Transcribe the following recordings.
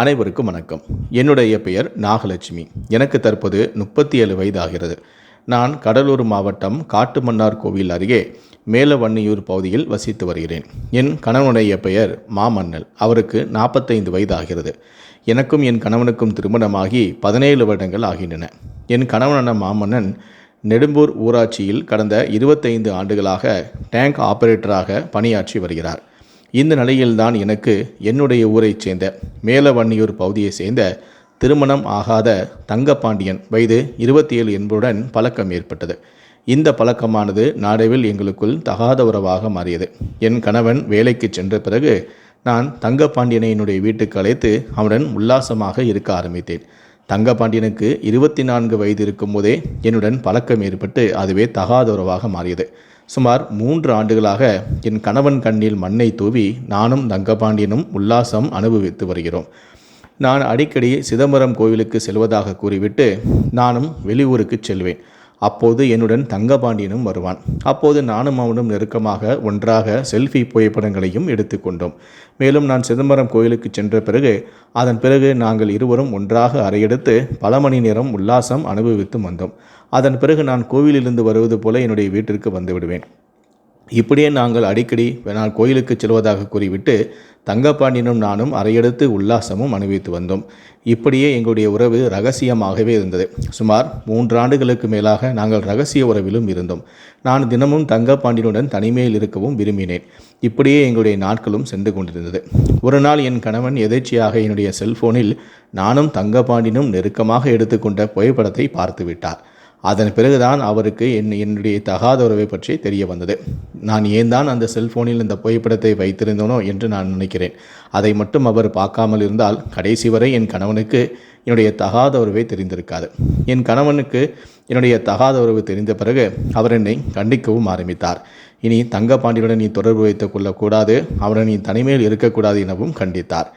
அனைவருக்கும் வணக்கம். என்னுடைய பெயர் நாகலட்சுமி. எனக்கு தற்போது முப்பத்தி ஏழு வயது ஆகிறது நான் கடலூர் மாவட்டம் காட்டுமன்னார் கோவில் அருகே மேலவன்னியூர் பகுதியில் வசித்து வருகிறேன். என் கணவனுடைய பெயர் மாமன்னல் அவருக்கு நாற்பத்தைந்து வயது ஆகிறது எனக்கும் என் கணவனுக்கும் திருமணமாகி பதினேழு வருடங்கள் ஆகின்றன. என் கணவனான மாமன்னன் நெடும்பூர் ஊராட்சியில் கடந்த இருபத்தைந்து ஆண்டுகளாக டேங்க் ஆபரேட்டராக பணியாற்றி வருகிறார். இந்த நிலையில்தான் எனக்கு என்னுடைய ஊரைச் சேர்ந்த மேலவன்னியூர் பகுதியைச் சேர்ந்த திருமணம் ஆகாத தங்கப்பாண்டியன் வயது இருபத்தி ஏழு என்பதுடன் பழக்கம் ஏற்பட்டது. இந்த பழக்கமானது நாடவில் எங்களுக்குள் தகாத உறவாக மாறியது. என் கணவன் வேலைக்கு சென்ற பிறகு நான் தங்கப்பாண்டியனை என்னுடைய வீட்டுக்கு அழைத்து அவனுடன் உல்லாசமாக இருக்க ஆரம்பித்தேன். தங்கப்பாண்டியனுக்கு இருபத்தி நான்கு வயது இருக்கும்போதே என்னுடன் பழக்கம் ஏற்பட்டு அதுவே தகாத உறவாக மாறியது. சுமார் மூன்று ஆண்டுகளாக என் கணவன் கண்ணில் மண்ணை தூவி நானும் தங்கபாண்டியனும் உல்லாசம் அனுபவித்து வருகிறோம். நான் அடிக்கடி சிதம்பரம் கோவிலுக்கு செல்வதாக கூறிவிட்டு நானும் வெளியூருக்கு செல்வேன். அப்போது என்னுடன் தங்கபாண்டியனும் வருவான். அப்போது நானும் அவனும் நெருக்கமாக ஒன்றாக செல்ஃபி புகைப்படங்களையும் எடுத்துக்கொண்டோம் மேலும் நான் சிதம்பரம் கோயிலுக்கு சென்ற பிறகு அதன் பிறகு நாங்கள் இருவரும் ஒன்றாக அறையெடுத்து பல மணி நேரம் உல்லாசம் அனுபவித்து வந்தோம். அதன் பிறகு நான் கோவிலிலிருந்து வருவது போல என்னுடைய வீட்டிற்கு வந்துவிடுவேன் இப்படியே நாங்கள் அடிக்கடி நான் கோயிலுக்கு செல்வதாக கூறிவிட்டு தங்கப்பாண்டியனும் நானும் அறையெடுத்து உல்லாசமும் அனுபவித்து வந்தோம். இப்படியே எங்களுடைய உறவு ரகசியமாகவே இருந்தது. சுமார் மூன்று ஆண்டுகளுக்கு மேலாக நாங்கள் ரகசிய உறவிலும் இருந்தோம். நான் தினமும் தங்கப்பாண்டியனுடன் தனிமையில் இருக்கவும் விரும்பினேன். இப்படியே எங்களுடைய நாட்களும் சென்று கொண்டிருந்தது. ஒரு நாள் என் கணவன் எதேச்சியாக என்னுடைய செல்போனில் நானும் தங்கப்பாண்டியனும் நெருக்கமாக எடுத்துக்கொண்ட புகைப்படத்தை பார்த்து விட்டார் அதன் பிறகுதான் அவருக்கு என் என்னுடைய தகாத உறவை பற்றி தெரிய வந்தது. நான் ஏன் தான் அந்த செல்போனில் இந்த புகைப்படத்தை வைத்திருந்தேனோ என்று நான் நினைக்கிறேன். அதை மட்டும் அவர் பார்க்காமல் இருந்தால் கடைசி வரை என் கணவனுக்கு என்னுடைய தகாத உறவை தெரிந்திருக்காது. என் கணவனுக்கு என்னுடைய தகாத உறவு தெரிந்த பிறகு அவர் என்னை கண்டிக்கவும் ஆரம்பித்தார். இனி தங்கப்பாண்டியுடன் நீ தொடர்பு வைத்துக் கொள்ளக்கூடாது. அவனை நீ தனிமையில் இருக்கக்கூடாது எனவும் கண்டித்தார்.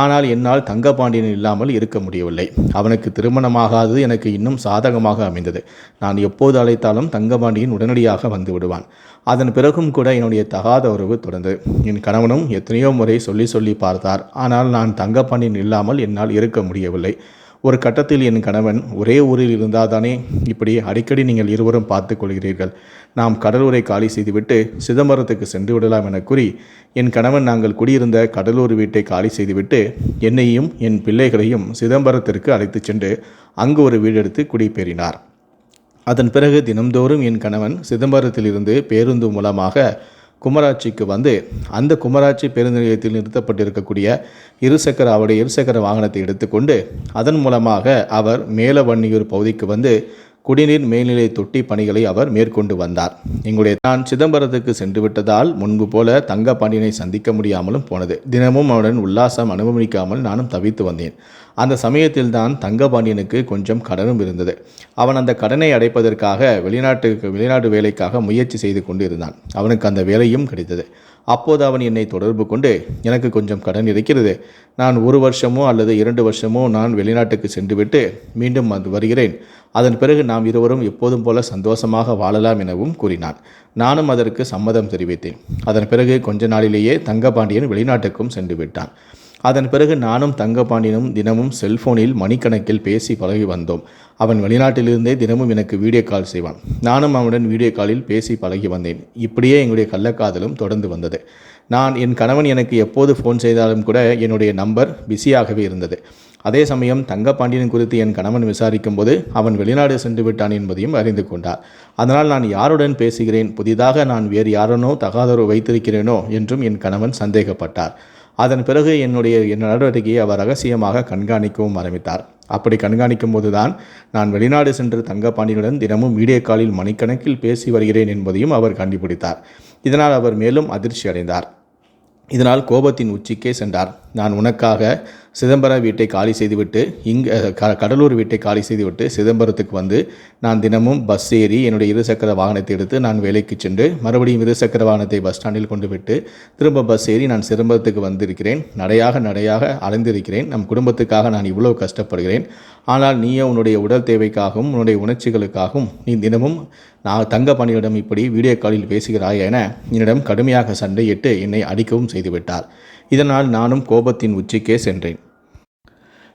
ஆனால் என்னால் தங்கபாண்டியன் இல்லாமல் இருக்க முடியவில்லை. அவனுக்கு திருமணமாகாதது எனக்கு இன்னும் சாதகமாக அமைந்தது. நான் எப்போது அழைத்தாலும் தங்கபாண்டியன் உடனடியாக வந்து விடுவான். அதன் பிறகும் கூட என்னுடைய தகாத உறவு தொடர்ந்தது என் கணவனும் எத்தனையோ முறை சொல்லி சொல்லி பார்த்தார். ஆனால் நான் தங்கப்பாண்டியன் இல்லாமல் என்னால் இருக்க முடியவில்லை. ஒரு கட்டத்தில் என் கணவன் ஒரே ஊரில் இருந்தால் தானே இப்படி அடிக்கடி நீங்கள் இருவரும் பார்த்து கொள்கிறீர்கள். நாம் கடலூரை காலி செய்துவிட்டு சிதம்பரத்துக்கு சென்று விடலாம் என கூறி என் கணவன் நாங்கள் குடியிருந்த கடலூர் வீட்டை காலி செய்துவிட்டு என்னையும் என் பிள்ளைகளையும் சிதம்பரத்திற்கு அழைத்துச் சென்று அங்கு ஒரு வீடெடுத்து குடிபேறினார் குடிபெறினார் அதன் பிறகு தினம்தோறும் என் கணவன் சிதம்பரத்திலிருந்து பேருந்து மூலமாக குமராட்சிக்கு வந்து அந்த குமராட்சி பேருந்து நிலையத்தில் நிறுத்தப்பட்டிருக்கக்கூடிய இருசக்கர அவருடைய இருசக்கர வாகனத்தை எடுத்துக்கொண்டு அதன் மூலமாக அவர் மேலவன்னியூர் பகுதிக்கு வந்து குடிநீர் மேல்நிலை தொட்டி பணிகளை அவர் மேற்கொண்டு வந்தார். எங்களுடைய நான் சிதம்பரத்துக்கு சென்று விட்டதால் முன்பு போல தங்கப்பாண்டியனை சந்திக்க முடியாமலும் போனது. தினமும் அவனுடன் உல்லாசம் அனுபவிக்காமல் நானும் தவித்து வந்தேன். அந்த சமயத்தில் தான் தங்கபாண்டியனுக்கு கொஞ்சம் கடனும் இருந்தது. அவன் அந்த கடனை அடைப்பதற்காக வெளிநாட்டுக்கு வெளிநாட்டு வேலைக்காக முயற்சி செய்து கொண்டு இருந்தான். அவனுக்கு அந்த வேலையும் கிடைத்தது. அப்போது அவன் என்னை தொடர்பு கொண்டு எனக்கு கொஞ்சம் கடன் இருக்கிறது. நான் ஒரு வருஷமோ அல்லது இரண்டு வருஷமோ நான் வெளிநாட்டுக்கு சென்றுவிட்டு மீண்டும் வந்து வருகிறேன். அதன் பிறகு நாம் இருவரும் எப்போதும் போல சந்தோஷமாக வாழலாம் எனவும் கூறினான். நானும் அதற்கு சம்மதம் தெரிவித்தேன். அதன் பிறகு கொஞ்ச நாளிலேயே தங்கபாண்டியன் வெளிநாட்டுக்கும் சென்று விட்டான். அதன் பிறகு நானும் தங்கபாண்டியனும் தினமும் செல்போனில் மணிக்கணக்கில் பேசி பழகி வந்தோம். அவன் வெளிநாட்டிலிருந்தே தினமும் எனக்கு வீடியோ கால் செய்வான். நானும் அவனுடன் வீடியோ காலில் பேசி பழகி வந்தேன். இப்படியே எங்களுடைய கள்ளக்காதலும் தொடர்ந்து வந்தது. நான் என் கணவன் எனக்கு எப்போது ஃபோன் செய்தாலும் கூட என்னுடைய நம்பர் பிஸியாகவே இருந்தது. அதே சமயம் தங்கப்பாண்டியன் குறித்து என் கணவன் விசாரிக்கும் போது அவன் வெளிநாடு சென்று விட்டான் என்பதையும் அறிந்து கொண்டார். அதனால் நான் யாருடன் பேசுகிறேன்? புதிதாக நான் வேறு யாரனோ தகாதரோ வைத்திருக்கிறேனோ என்றும் என் கணவன் சந்தேகப்பட்டார். அதன் பிறகு என்னுடைய என் நடவடிக்கையை அவர் ரகசியமாக கண்காணிக்கவும் ஆரம்பித்தார். அப்படி கண்காணிக்கும் போதுதான் நான் வெளிநாடு சென்று தங்கப்பாண்டியனுடன் தினமும் வீடியோ காலில் மணிக்கணக்கில் பேசி வருகிறேன் என்பதையும் அவர் கண்டுபிடித்தார். இதனால் அவர் மேலும் அதிர்ச்சி அடைந்தார் இதனால் கோபத்தின் உச்சிக்கே சென்றார். நான் உனக்காக சிதம்பர வீட்டை காலி செய்துவிட்டு இங்கே க கடலூர் வீட்டை காலி செய்துவிட்டு சிதம்பரத்துக்கு வந்து நான் தினமும் பஸ் ஏறி என்னுடைய இருசக்கர வாகனத்தை எடுத்து நான் வேலைக்கு சென்று மறுபடியும் இருசக்கர வாகனத்தை பஸ் ஸ்டாண்டில் கொண்டு விட்டு திரும்ப பஸ் ஏறி நான் சிதம்பரத்துக்கு வந்திருக்கிறேன். நடையாக நடையாக அலைந்திருக்கிறேன். நம் குடும்பத்துக்காக நான் இவ்வளோ கஷ்டப்படுகிறேன். ஆனால் நீயோ உன்னுடைய உடல் தேவைக்காகவும் உன்னுடைய உணர்ச்சிகளுக்காகவும் நீ தினமும் நான் தங்க பணியிடம் இப்படி வீடியோ காலில் பேசுகிறாய் என என்னிடம் கடுமையாக சண்டையிட்டு என்னை அடிக்கவும் செய்துவிட்டார். இதனால் நானும் கோபத்தின் உச்சிக்கே சென்றேன்.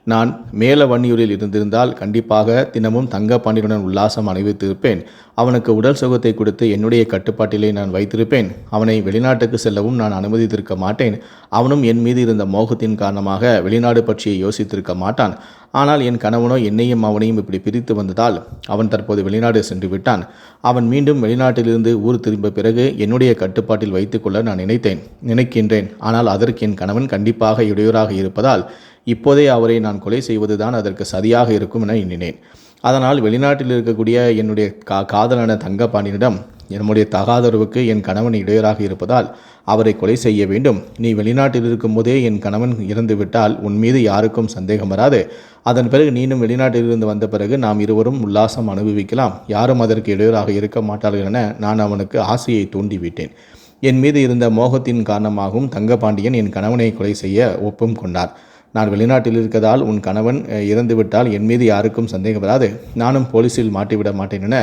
நான் மேல வன்னியூரில் இருந்திருந்தால் கண்டிப்பாக தினமும் தங்க பாண்டியனுடன் உல்லாசம் அணிவித்திருப்பேன். அவனுக்கு உடல் சுகத்தை கொடுத்து என்னுடைய கட்டுப்பாட்டிலே நான் வைத்திருப்பேன். அவனை வெளிநாட்டுக்கு செல்லவும் நான் அனுமதித்திருக்க மாட்டேன். அவனும் என் மீது இருந்த மோகத்தின் காரணமாக வெளிநாடு பற்றிய யோசித்திருக்க மாட்டான். ஆனால் என் கணவனோ என்னையும் அவனையும் இப்படி பிரித்து வந்ததால் அவன் தற்போது வெளிநாடு சென்று விட்டான். அவன் மீண்டும் வெளிநாட்டிலிருந்து ஊர் திரும்ப பிறகு என்னுடைய கட்டுப்பாட்டில் வைத்துக்கொள்ள நான் நினைத்தேன் நினைக்கின்றேன். ஆனால் அதற்கு என் கணவன் கண்டிப்பாக இடையூறாக இருப்பதால் இப்போதே அவரை நான் கொலை செய்வதுதான் அதற்கு சரியாக இருக்கும் என எண்ணினேன். அதனால் வெளிநாட்டில் இருக்கக்கூடிய என்னுடைய கா காதலான தங்கப்பாண்டியனிடம் என்னுடைய தகாதரவுக்கு என் கணவன் இடையூறாக இருப்பதால் அவரை கொலை செய்ய வேண்டும். நீ வெளிநாட்டில் இருக்கும்போதே என் கணவன் இறந்துவிட்டால் உன் மீது யாருக்கும் சந்தேகம் வராது. அதன் பிறகு நீனும் வெளிநாட்டிலிருந்து வந்த பிறகு நாம் இருவரும் உல்லாசம் அனுபவிக்கலாம். யாரும் அதற்கு இடையூறாக இருக்க மாட்டார்கள் என நான் அவனுக்கு ஆசையை தூண்டிவிட்டேன். என் மீது இருந்த மோகத்தின் காரணமாகவும் தங்கபாண்டியன் என் கணவனை கொலை செய்ய ஒப்பும் கொண்டார். நான் வெளிநாட்டில் இருக்கதால் உன் கணவன் இறந்துவிட்டால் என் மீது யாருக்கும் சந்தேகம் வராது. நானும் போலீஸில் மாட்டிவிட மாட்டேன் என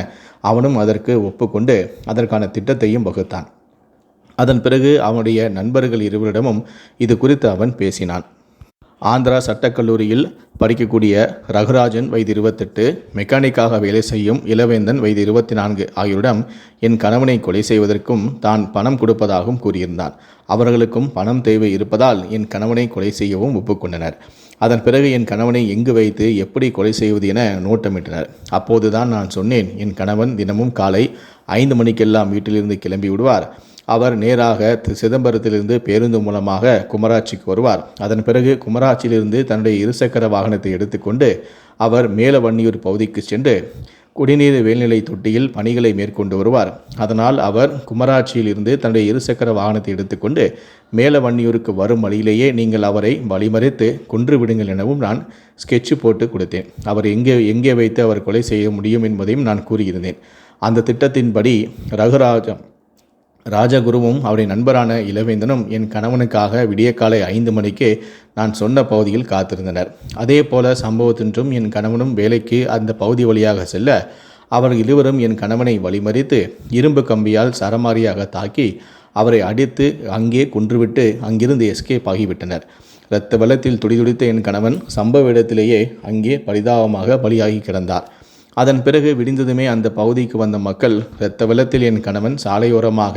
அவனும் அதற்கு ஒப்புக்கொண்டு அதற்கான திட்டத்தையும் வகுத்தான். அதன் பிறகு அவனுடைய நண்பர்கள் இருவரிடமும் இது குறித்து அவன் பேசினான். ஆந்திரா சட்டக்கல்லூரியில் படிக்கக்கூடிய ரகுராஜன் வயது இருபத்தெட்டு மெக்கானிக்காக வேலை செய்யும் இளவேந்தன் வயது இருபத்தி நான்கு ஆகியோரிடம் என் கணவனை கொலை செய்வதற்கும் தான் பணம் கொடுப்பதாகவும் கூறியிருந்தான். அவர்களுக்கும் பணம் தேவை இருப்பதால் என் கணவனை கொலை செய்யவும் ஒப்புக்கொண்டனர். அதன் பிறகு என் கணவனை எங்கு வைத்து எப்படி கொலை செய்வது என நோட்டமிட்டனர். அப்போதுதான் நான் சொன்னேன் என் கணவன் தினமும் காலை ஐந்து மணிக்கெல்லாம் வீட்டிலிருந்து கிளம்பி விடுவார். அவர் நேராக சிதம்பரத்திலிருந்து பேருந்து மூலமாக குமராட்சிக்கு வருவார். அதன் பிறகு குமராட்சியிலிருந்து தன்னுடைய இருசக்கர வாகனத்தை எடுத்துக்கொண்டு அவர் மேலவன்னியூர் பகுதிக்கு சென்று குடிநீர் மேல்நிலை தொட்டியில் பணிகளை மேற்கொண்டு வருவார். அதனால் அவர் குமராட்சியில் இருந்து தன்னுடைய இருசக்கர வாகனத்தை எடுத்துக்கொண்டு மேலவன்னியூருக்கு வரும் வழியிலேயே நீங்கள் அவரை வழிமறித்து கொன்று விடுங்கள் எனவும் நான் ஸ்கெட்சு போட்டு கொடுத்தேன். அவர் எங்கே எங்கே வைத்து அவர் கொலை செய்ய முடியும் என்பதையும் நான் கூறியிருந்தேன். அந்த திட்டத்தின்படி ரகுராஜம் ராஜகுருவும் அவருடைய நண்பரான இளவேந்தனும் என் கணவனுக்காக விடியக்காலை ஐந்து மணிக்கு நான் சொன்ன பகுதியில் காத்திருந்தனர். அதே போல சம்பவத்தின்றும் என் கணவனும் வேலைக்கு அந்த பகுதி வழியாக செல்ல அவர்கள் இருவரும் என் கணவனை வழிமறித்து இரும்பு கம்பியால் சரமாரியாக தாக்கி அவரை அடித்து அங்கே கொன்றுவிட்டு அங்கிருந்து எஸ்கேப் ஆகிவிட்டனர். இரத்த வெள்ளத்தில் துடிதுடித்த என் கணவன் சம்பவ இடத்திலேயே அங்கே பரிதாபமாக பலியாகி கிடந்தார். அதன் பிறகு விடிந்ததுமே அந்த பகுதிக்கு வந்த மக்கள் இரத்த வெள்ளத்தில் என் கணவன் சாலையோரமாக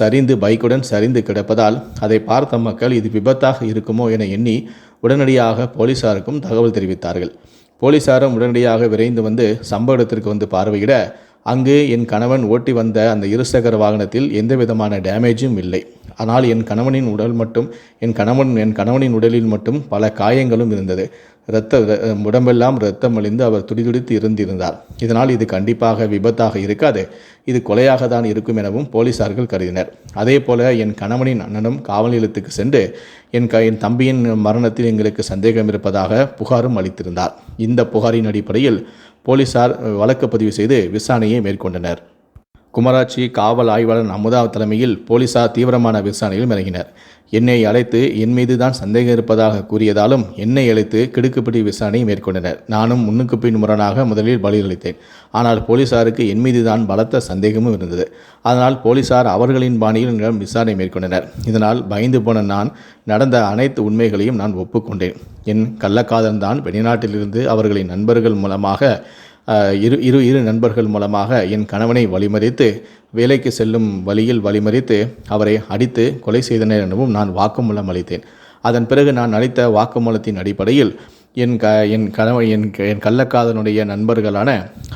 சரிந்து பைக்குடன் சரிந்து கிடப்பதால் அதை பார்த்த மக்கள் இது விபத்தாக இருக்குமோ என எண்ணி உடனடியாக போலீசாருக்கும் தகவல் தெரிவித்தார்கள். போலீசாரும் உடனடியாக விரைந்து வந்து சம்பவ இடத்திற்கு வந்து பார்வையிட அங்கு என் கணவன் ஓட்டி வந்த அந்த இருசக்கர வாகனத்தில் எந்த விதமான டேமேஜும் இல்லை. ஆனால் என் கணவனின் உடல் மட்டும் என் கணவன் என் கணவனின் உடலில் மட்டும் பல காயங்களும் இருந்தது. இரத்த உடம்பெல்லாம் இரத்தம் அழிந்து அவர் துடிதுடித்து இருந்திருந்தார். இதனால் இது கண்டிப்பாக விபத்தாக இருக்காது. இது கொலையாக தான் இருக்கும் எனவும் போலீசார்கள் கருதினர். அதே போல என் கணவனின் அண்ணனும் காவல் நிலையத்துக்கு சென்று என் க என் தம்பியின் மரணத்தில் எங்களுக்கு சந்தேகம் இருப்பதாக புகாரும் அளித்திருந்தார். இந்த புகாரின் அடிப்படையில் போலீசார் வழக்கு பதிவு செய்து விசாரணையை மேற்கொண்டனர். குமராட்சி காவல் ஆய்வாளர் அமுதா தலைமையில் போலீசார் தீவிரமான விசாரணையில் இறங்கினர். என்னை அழைத்து என் மீது தான் சந்தேகம் இருப்பதாக கூறியதாலும் என்னை அழைத்து கிடுக்குப்பிடி விசாரணையை மேற்கொண்டனர். நானும் முன்னுக்கு பின் முரணாக முதலில் பலியளித்தேன். ஆனால் போலீசாருக்கு என் மீது தான் பலத்த சந்தேகமும் இருந்தது. அதனால் போலீசார் அவர்களின் பாணியில் என்னிடம் விசாரணை மேற்கொண்டனர். இதனால் பயந்து போன நான் நடந்த அனைத்து உண்மைகளையும் நான் ஒப்புக்கொண்டேன். என் கள்ளக்காதன் தான் வெளிநாட்டிலிருந்து அவர்களின் நண்பர்கள் மூலமாக இரு இரு இரு நண்பர்கள் மூலமாக என் கணவனை வழிமறித்து வேலைக்கு செல்லும் வழியில் வழிமறித்து அவரை அடித்து கொலை செய்தனர் எனவும் நான் வாக்குமூலம் அளித்தேன். அதன் பிறகு நான் அளித்த வாக்குமூலத்தின் அடிப்படையில் என் க என் கணவன் என் என் கள்ளக்காதனுடைய நண்பர்களான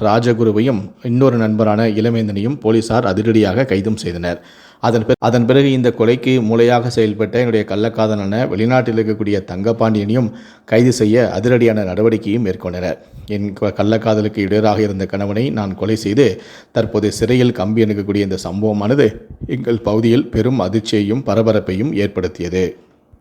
ராஜகுருவையும் இன்னொரு நண்பரான இளமேந்தனையும் போலீசார் அதிரடியாக கைதும் செய்தனர். அதன் அதன் பிறகு இந்த கொலைக்கு மூளையாக செயல்பட்ட என்னுடைய கள்ளக்காதலான வெளிநாட்டில் இருக்கக்கூடிய தங்கப்பாண்டியனையும் கைது செய்ய அதிரடியான நடவடிக்கையும் மேற்கொண்டனர். என் கள்ளக்காதலுக்கு இடையராக இருந்த கணவனை நான் கொலை செய்து தற்போது சிறையில் கம்பி அணுகக்கூடிய இந்த சம்பவமானது எங்கள் பகுதியில் பெரும் அதிர்ச்சியையும் பரபரப்பையும் ஏற்படுத்தியது.